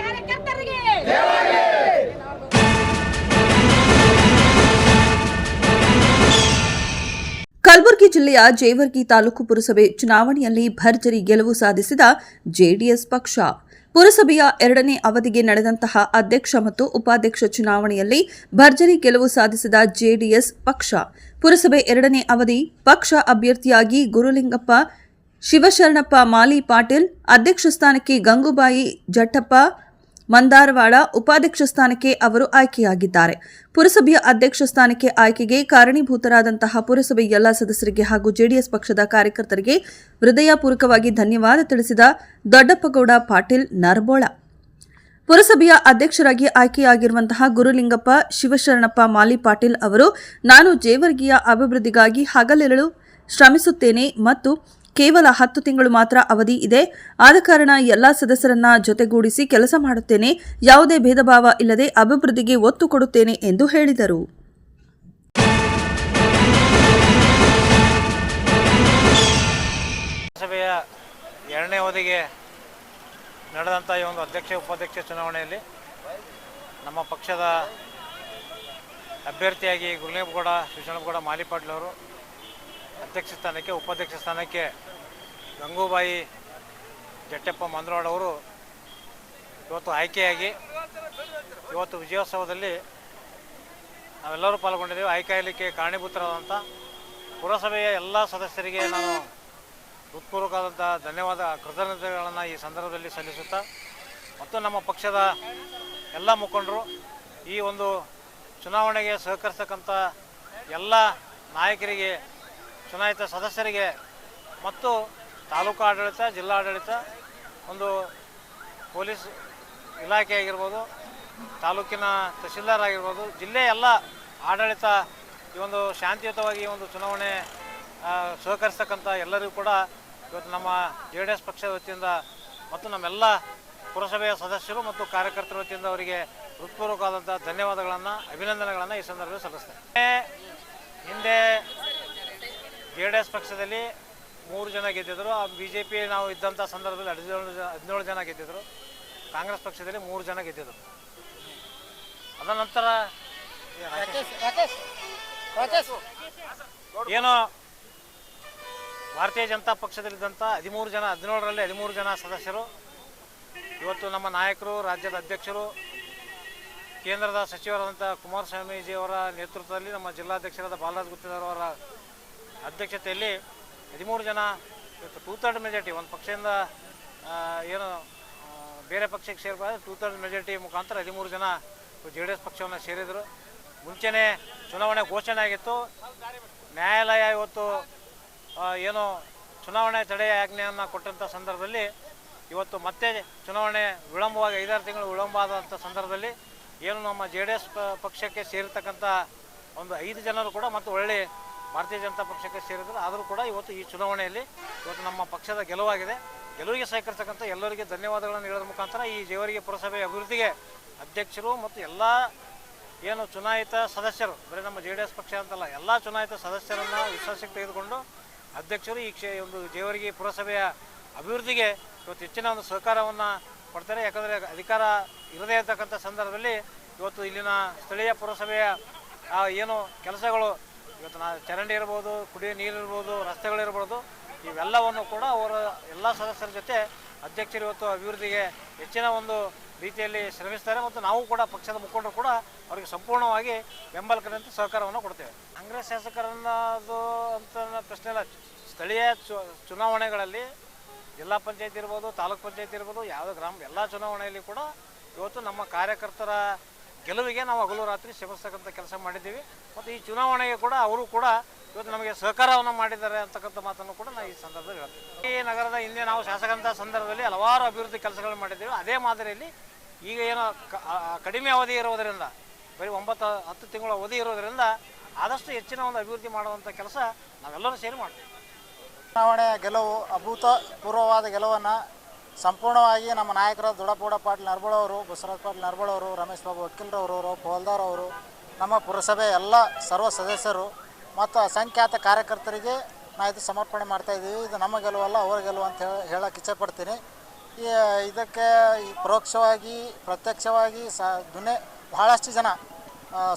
ಕಾರ್ಯಕರ್ತರಿಗೆ. ಕಲಬುರಗಿ ಜಿಲ್ಲೆಯ ಜೇವರ್ಗಿ ತಾಲೂಕು ಪುರಸಭೆ ಚುನಾವಣೆಯಲ್ಲಿ ಭರ್ಜರಿ ಗೆಲುವು ಸಾಧಿಸಿದ ಜೆಡಿಎಸ್ ಪಕ್ಷ. ಪುರಸಭೆಯ ಎರಡನೇ ಅವಧಿಗೆ ನಡೆದಂತಹ ಅಧ್ಯಕ್ಷ ಮತ್ತು ಉಪಾಧ್ಯಕ್ಷ ಚುನಾವಣೆಯಲ್ಲಿ ಭರ್ಜರಿ ಗೆಲುವು ಸಾಧಿಸಿದ ಜೆಡಿಎಸ್ ಪಕ್ಷ. ಪುರಸಭೆ ಎರಡನೇ ಅವಧಿ ಪಕ್ಷ ಅಭ್ಯರ್ಥಿಯಾಗಿ ಗುರುಲಿಂಗಪ್ಪ, ಶಿವಶರಣಪ್ಪ, ಮಾಲಿ ಪಾಟೀಲ್, ಅಧ್ಯಕ್ಷ ಸ್ಥಾನಕ್ಕೆ ಗಂಗೂಬಾಯಿ ಜಟ್ಟಪ್ಪ ಮಂದಾರವಾಡ ಉಪಾಧ್ಯಕ್ಷ ಸ್ಥಾನಕ್ಕೆ ಅವರು ಆಯ್ಕೆಯಾಗಿದ್ದಾರೆ. ಪುರಸಭೆಯ ಅಧ್ಯಕ್ಷ ಸ್ಥಾನಕ್ಕೆ ಆಯ್ಕೆಗೆ ಕಾರಣೀಭೂತರಾದಂತಹ ಪುರಸಭೆ ಎಲ್ಲ ಸದಸ್ಯರಿಗೆ ಹಾಗೂ ಜೆಡಿಎಸ್ ಪಕ್ಷದ ಕಾರ್ಯಕರ್ತರಿಗೆ ಹೃದಯಪೂರ್ವಕವಾಗಿ ಧನ್ಯವಾದ ತಿಳಿಸಿದ ದೊಡ್ಡಪ್ಪಗೌಡ ಪಾಟೀಲ್ ನರಬೋಳ. ಪುರಸಭೆಯ ಅಧ್ಯಕ್ಷರಾಗಿ ಆಯ್ಕೆಯಾಗಿರುವಂತಹ ಗುರುಲಿಂಗಪ್ಪ, ಶಿವಶರಣಪ್ಪ, ಮಾಲಿ ಪಾಟೀಲ್ ಅವರು, ನಾನು ಜೇವರ್ಗಿಯ ಅಭಿವೃದ್ಧಿಗಾಗಿ ಹಗಲಿರಳು ಶ್ರಮಿಸುತ್ತೇನೆ ಮತ್ತು ಕೇವಲ ಹತ್ತು ತಿಂಗಳು ಮಾತ್ರ ಅವಧಿ ಇದೆ. ಆದ ಕಾರಣ ಎಲ್ಲ ಸದಸ್ಯರನ್ನ ಜೊತೆಗೂಡಿಸಿ ಕೆಲಸ ಮಾಡುತ್ತೇನೆ. ಯಾವುದೇ ಭೇದ ಭಾವ ಇಲ್ಲದೆ ಅಭಿವೃದ್ಧಿಗೆ ಒತ್ತು ಕೊಡುತ್ತೇನೆ ಎಂದು ಹೇಳಿದರು. ಸಭೆಯ ಎರಡನೇ ಅವಧಿಗೆ ನಡೆದಂಥ ಈ ಒಂದು ಅಧ್ಯಕ್ಷ, ಉಪಾಧ್ಯಕ್ಷ ಚುನಾವಣೆಯಲ್ಲಿ ನಮ್ಮ ಪಕ್ಷದ ಅಭ್ಯರ್ಥಿಯಾಗಿ ಗುರುಲಿಂಗಗೌಡ ಶಿವಶರಣಗೌಡ ಮಾಲಿಪಾಟ್ಲ್ ಅವರು ಅಧ್ಯಕ್ಷ ಸ್ಥಾನಕ್ಕೆ, ಉಪಾಧ್ಯಕ್ಷ ಸ್ಥಾನಕ್ಕೆ ಗಂಗೂಬಾಯಿ ಜಟ್ಟೆಪ್ಪ ಮಂದ್ರಾಡ್ ಅವರು ಇವತ್ತು ಆಯ್ಕೆಯಾಗಿ ಇವತ್ತು ವಿಜಯೋತ್ಸವದಲ್ಲಿ ನಾವೆಲ್ಲರೂ ಪಾಲ್ಗೊಂಡಿದ್ದೇವೆ. ಆಯ್ಕೆ ಆಗಲಿಕ್ಕೆ ಕಾರಣೀಭೂತರಾದಂಥ ಪುರಸಭೆಯ ಎಲ್ಲ ಸದಸ್ಯರಿಗೆ ನಾನು ಹೃತ್ಪೂರ್ವಕವಾದಂಥ ಧನ್ಯವಾದ. ಕೃತಜ್ಞತೆಗಳನ್ನು ಈ ಸಂದರ್ಭದಲ್ಲಿ ಸಲ್ಲಿಸುತ್ತಾ ಮತ್ತು ನಮ್ಮ ಪಕ್ಷದ ಎಲ್ಲ ಮುಖಂಡರು ಈ ಒಂದು ಚುನಾವಣೆಗೆ ಸಹಕರಿಸ್ತಕ್ಕಂಥ ಎಲ್ಲ ನಾಯಕರಿಗೆ ಚುನಾಯಿತ ಸದಸ್ಯರಿಗೆ ಮತ್ತು ತಾಲೂಕು ಆಡಳಿತ ಜಿಲ್ಲಾಡಳಿತ ಒಂದು ಪೊಲೀಸ್ ಇಲಾಖೆ ಆಗಿರ್ಬೋದು, ತಾಲೂಕಿನ ತಹಶೀಲ್ದಾರ್ ಆಗಿರ್ಬೋದು ಜಿಲ್ಲೆಯ ಎಲ್ಲ ಆಡಳಿತ ಈ ಒಂದು ಶಾಂತಿಯುತವಾಗಿ ಈ ಒಂದು ಚುನಾವಣೆ ಸಹಕರಿಸ್ತಕ್ಕಂಥ ಎಲ್ಲರಿಗೂ ಕೂಡ ಇವತ್ತು ನಮ್ಮ ಜೆ ಡಿ ಎಸ್ ಪಕ್ಷದ ವತಿಯಿಂದ ಮತ್ತು ನಮ್ಮೆಲ್ಲ ಪುರಸಭೆಯ ಸದಸ್ಯರು ಮತ್ತು ಕಾರ್ಯಕರ್ತರ ವತಿಯಿಂದ ಅವರಿಗೆ ಹೃತ್ಪೂರ್ವಕವಾದಂಥ ಧನ್ಯವಾದಗಳನ್ನು, ಅಭಿನಂದನೆಗಳನ್ನು ಈ ಸಂದರ್ಭದಲ್ಲಿ ಸಲ್ಲಿಸ್ತೇನೆ. ಹಿಂದೆ ಜೆ ಡಿ ಎಸ್ ಪಕ್ಷದಲ್ಲಿ ಮೂರು ಜನ ಗೆದ್ದಿದ್ರು. ಬಿ ಜೆ ಪಿ ನಾವು ಇದ್ದಂಥ ಸಂದರ್ಭದಲ್ಲಿ ಹದಿನೇಳು ಜನ ಹದಿನೇಳು ಜನ ಗೆದ್ದಿದ್ರು. ಕಾಂಗ್ರೆಸ್ ಪಕ್ಷದಲ್ಲಿ ಮೂರು ಜನ ಗೆದ್ದಿದ್ರು. ಅದ ನಂತರ ಏನು ಭಾರತೀಯ ಜನತಾ ಪಕ್ಷದಲ್ಲಿದ್ದಂಥ ಹದಿಮೂರು ಜನ ಹದಿನೇಳರಲ್ಲಿ ಹದಿಮೂರು ಜನ ಸದಸ್ಯರು. ಇವತ್ತು ನಮ್ಮ ನಾಯಕರು ರಾಜ್ಯದ ಅಧ್ಯಕ್ಷರು ಕೇಂದ್ರದ ಸಚಿವರಾದಂಥ ಕುಮಾರಸ್ವಾಮೀಜಿಯವರ ನೇತೃತ್ವದಲ್ಲಿ ನಮ್ಮ ಜಿಲ್ಲಾಧ್ಯಕ್ಷರಾದ ಬಾಲರಾಜ್ ಗುತ್ತಿದಾರ್ ಅವರ ಅಧ್ಯಕ್ಷತೆಯಲ್ಲಿ ಹದಿಮೂರು ಜನ ಇವತ್ತು ಟೂ ತರ್ಡ್ ಮೆಜಾರಿಟಿ ಒಂದು ಪಕ್ಷದಿಂದ ಏನು ಬೇರೆ ಪಕ್ಷಕ್ಕೆ ಸೇರ್ಬಾರ್ದು ಟೂ ತರ್ಡ್ ಮೆಜಾರಿಟಿ ಮುಖಾಂತರ ಹದಿಮೂರು ಜನ ಜೆ ಡಿ ಎಸ್ ಪಕ್ಷವನ್ನು ಸೇರಿದರು. ಮುಂಚೆನೆ ಚುನಾವಣೆ ಘೋಷಣೆ ಆಗಿತ್ತು. ನ್ಯಾಯಾಲಯ ಇವತ್ತು ಏನು ಚುನಾವಣೆ ತಡೆಯ ಆಜ್ಞೆಯನ್ನು ಕೊಟ್ಟಂಥ ಸಂದರ್ಭದಲ್ಲಿ ಇವತ್ತು ಮತ್ತೆ ಚುನಾವಣೆ ವಿಳಂಬವಾಗಿ, ಐದಾರು ತಿಂಗಳು ವಿಳಂಬ ಆದಂಥ ಸಂದರ್ಭದಲ್ಲಿ ಏನು ನಮ್ಮ ಜೆ ಡಿ ಎಸ್ ಪಕ್ಷಕ್ಕೆ ಸೇರಿರ್ತಕ್ಕಂಥ ಒಂದು ಐದು ಜನರು ಕೂಡ ಮತ್ತು ಒಳ್ಳೆ ಭಾರತೀಯ ಜನತಾ ಪಕ್ಷಕ್ಕೆ ಸೇರಿದ್ರು ಆದರೂ ಕೂಡ ಇವತ್ತು ಈ ಚುನಾವಣೆಯಲ್ಲಿ ಇವತ್ತು ನಮ್ಮ ಪಕ್ಷದ ಗೆಲುವಾಗಿದೆ. ಗೆಲುವಿಗೆ ಸಹಕರಿಸತಕ್ಕಂಥ ಎಲ್ಲರಿಗೆ ಧನ್ಯವಾದಗಳನ್ನು ಹೇಳೋದ್ರ ಮುಖಾಂತರ ಈ ಜೇವರಿಗೆ ಪುರಸಭೆ ಅಭಿವೃದ್ಧಿಗೆ ಅಧ್ಯಕ್ಷರು ಮತ್ತು ಎಲ್ಲ ಏನು ಚುನಾಯಿತ ಸದಸ್ಯರು, ಬರೀ ನಮ್ಮ ಜೆ ಡಿ ಎಸ್ ಪಕ್ಷ ಅಂತಲ್ಲ, ಎಲ್ಲ ಚುನಾಯಿತ ಸದಸ್ಯರನ್ನು ವಿಶ್ವಾಸಕ್ಕೆ ತೆಗೆದುಕೊಂಡು ಅಧ್ಯಕ್ಷರು ಈ ಕ್ಷೇ, ಒಂದು ಜೇವರಿಗೆ ಪುರಸಭೆಯ ಅಭಿವೃದ್ಧಿಗೆ ಇವತ್ತು ಹೆಚ್ಚಿನ ಒಂದು ಸಹಕಾರವನ್ನು ಕೊಡ್ತಾರೆ. ಯಾಕಂದರೆ ಅಧಿಕಾರ ಇರದೇ ಇರತಕ್ಕಂಥ ಸಂದರ್ಭದಲ್ಲಿ ಇವತ್ತು ಇಲ್ಲಿನ ಸ್ಥಳೀಯ ಪುರಸಭೆಯ ಏನು ಕೆಲಸಗಳು ಇವತ್ತು ನಾ ಚರಂಡಿ ಇರ್ಬೋದು, ಕುಡಿಯೋ ನೀರು ಇರ್ಬೋದು ರಸ್ತೆಗಳಿರ್ಬೋದು ಇವೆಲ್ಲವನ್ನು ಕೂಡ ಅವರ ಎಲ್ಲ ಸದಸ್ಯರ ಜೊತೆ ಅಧ್ಯಕ್ಷರು ಇವತ್ತು ಅಭಿವೃದ್ಧಿಗೆ ಹೆಚ್ಚಿನ ಒಂದು ರೀತಿಯಲ್ಲಿ ಶ್ರಮಿಸ್ತಾರೆ ಮತ್ತು ನಾವು ಕೂಡ ಪಕ್ಷದ ಮುಖಂಡರು ಕೂಡ ಅವರಿಗೆ ಸಂಪೂರ್ಣವಾಗಿ ಬೆಂಬಲಕರಂತೆ ಸಹಕಾರವನ್ನು ಕೊಡ್ತೇವೆ. ಕಾಂಗ್ರೆಸ್ ಶಾಸಕರನ್ನದು ಅಂತ ಪ್ರಶ್ನೆ ಇಲ್ಲ. ಸ್ಥಳೀಯ ಚುನಾವಣೆಗಳಲ್ಲಿ ಜಿಲ್ಲಾ ಪಂಚಾಯತ್ ಇರ್ಬೋದು, ತಾಲೂಕ್ ಪಂಚಾಯತ್ ಇರ್ಬೋದು, ಯಾವುದೇ ಗ್ರಾಮ, ಎಲ್ಲ ಚುನಾವಣೆಯಲ್ಲಿ ಕೂಡ ಇವತ್ತು ನಮ್ಮ ಕಾರ್ಯಕರ್ತರ ಗೆಲುವಿಗೆ ನಾವು ಹಗಲು ರಾತ್ರಿ ಶ್ರಮಿಸ್ತಕ್ಕಂಥ ಕೆಲಸ ಮಾಡಿದ್ದೀವಿ. ಮತ್ತು ಈ ಚುನಾವಣೆಗೆ ಕೂಡ ಅವರು ಕೂಡ ಇವತ್ತು ನಮಗೆ ಸಹಕಾರವನ್ನು ಮಾಡಿದ್ದಾರೆ ಅಂತಕ್ಕಂಥ ಮಾತನ್ನು ಕೂಡ ನಾವು ಈ ಸಂದರ್ಭದಲ್ಲಿ ಹೇಳ್ತೀವಿ ಈ ನಗರದ ಹಿಂದೆ ನಾವು ಶಾಸಕಂಥ ಸಂದರ್ಭದಲ್ಲಿ ಹಲವಾರು ಅಭಿವೃದ್ಧಿ ಕೆಲಸಗಳನ್ನು ಮಾಡಿದ್ದೀವಿ. ಅದೇ ಮಾದರಿಯಲ್ಲಿ ಈಗ ಏನೋ ಕಡಿಮೆ ಅವಧಿ ಇರೋದರಿಂದ, ಬರೀ ಒಂಬತ್ತು, ಹತ್ತು ತಿಂಗಳ ಅವಧಿ ಇರೋದರಿಂದ ಆದಷ್ಟು ಹೆಚ್ಚಿನ ಒಂದು ಅಭಿವೃದ್ಧಿ ಮಾಡುವಂಥ ಕೆಲಸ ನಾವೆಲ್ಲರೂ ಸೇರಿ ಮಾಡ್ತೀವಿ. ಚುನಾವಣೆ ಗೆಲುವು ಅಭೂತಪೂರ್ವವಾದ ಗೆಲುವನ್ನು ಸಂಪೂರ್ಣವಾಗಿ ನಮ್ಮ ನಾಯಕರ ದುಡಪೂಡ ಪಾಟೀಲ್ ನರ್ಬಳವರು ಬಸವರಾಜ ಪಾಟೀಲ್ ನರ್ಬಳವರು ರಮೇಶ್ ಬಾಬು ವಕೀಲರವರು ಪೋಲ್ದಾರ್ ಅವರು, ನಮ್ಮ ಪುರಸಭೆ ಎಲ್ಲ ಸರ್ವ ಸದಸ್ಯರು ಮತ್ತು ಅಸಂಖ್ಯಾತ ಕಾರ್ಯಕರ್ತರಿಗೆ ನಾ ಇದು ಸಮರ್ಪಣೆ ಮಾಡ್ತಾ ಇದ್ದೀವಿ. ಇದು ನಮ್ಮ ಗೆಲುವಲ್ಲ, ಅವರ ಗೆಲುವು ಅಂತ ಹೇಳಿ ಹೇಳಕ್ಕೆ ಇಚ್ಛೆಪಡ್ತೀನಿ ಈ, ಇದಕ್ಕೆ ಪರೋಕ್ಷವಾಗಿ, ಪ್ರತ್ಯಕ್ಷವಾಗಿ ಸ ದುನೆ ಬಹಳಷ್ಟು ಜನ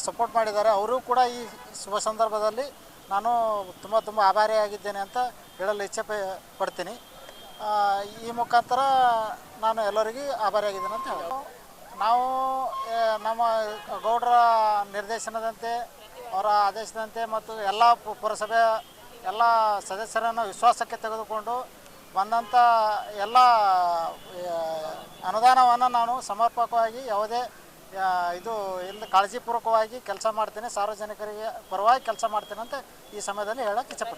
ಸಪೋರ್ಟ್ ಮಾಡಿದ್ದಾರೆ. ಅವರು ಕೂಡ ಈ ಶುಭ ಸಂದರ್ಭದಲ್ಲಿ ನಾನು ತುಂಬ ತುಂಬ ಆಭಾರಿಯಾಗಿದ್ದೇನೆ ಅಂತ ಹೇಳಲು ಇಚ್ಛೆ ಪಡ್ತೀನಿ. ಈ ಮುಖಾಂತರ ನಾನು ಎಲ್ಲರಿಗೂ ಆಭಾರಿಯಾಗಿದ್ದೇನೆ ಅಂತ ಹೇಳಿ ನಾವು ನಮ್ಮ ಗೌಡರ ನಿರ್ದೇಶನದಂತೆ, ಅವರ ಆದೇಶದಂತೆ ಮತ್ತು ಎಲ್ಲ ಪುರಸಭೆ ಎಲ್ಲ ಸದಸ್ಯರನ್ನು ವಿಶ್ವಾಸಕ್ಕೆ ತೆಗೆದುಕೊಂಡು ಬಂದಂಥ ಎಲ್ಲ ಅನುದಾನವನ್ನು ನಾನು ಸಮರ್ಪಕವಾಗಿ ಯಾವುದೇ ಇದು ಇಲ್ಲಿ ಕಾಳಜಿಪೂರ್ವಕವಾಗಿ ಕೆಲಸ ಮಾಡ್ತೇನೆ, ಸಾರ್ವಜನಿಕರಿಗೆ ಪರವಾಗಿ ಕೆಲಸ ಮಾಡ್ತೇನೆ ಅಂತ ಈ ಸಮಯದಲ್ಲಿ ಹೇಳಕ್ಕೆ ಇಚ್ಛಪಡ್ತೀನಿ.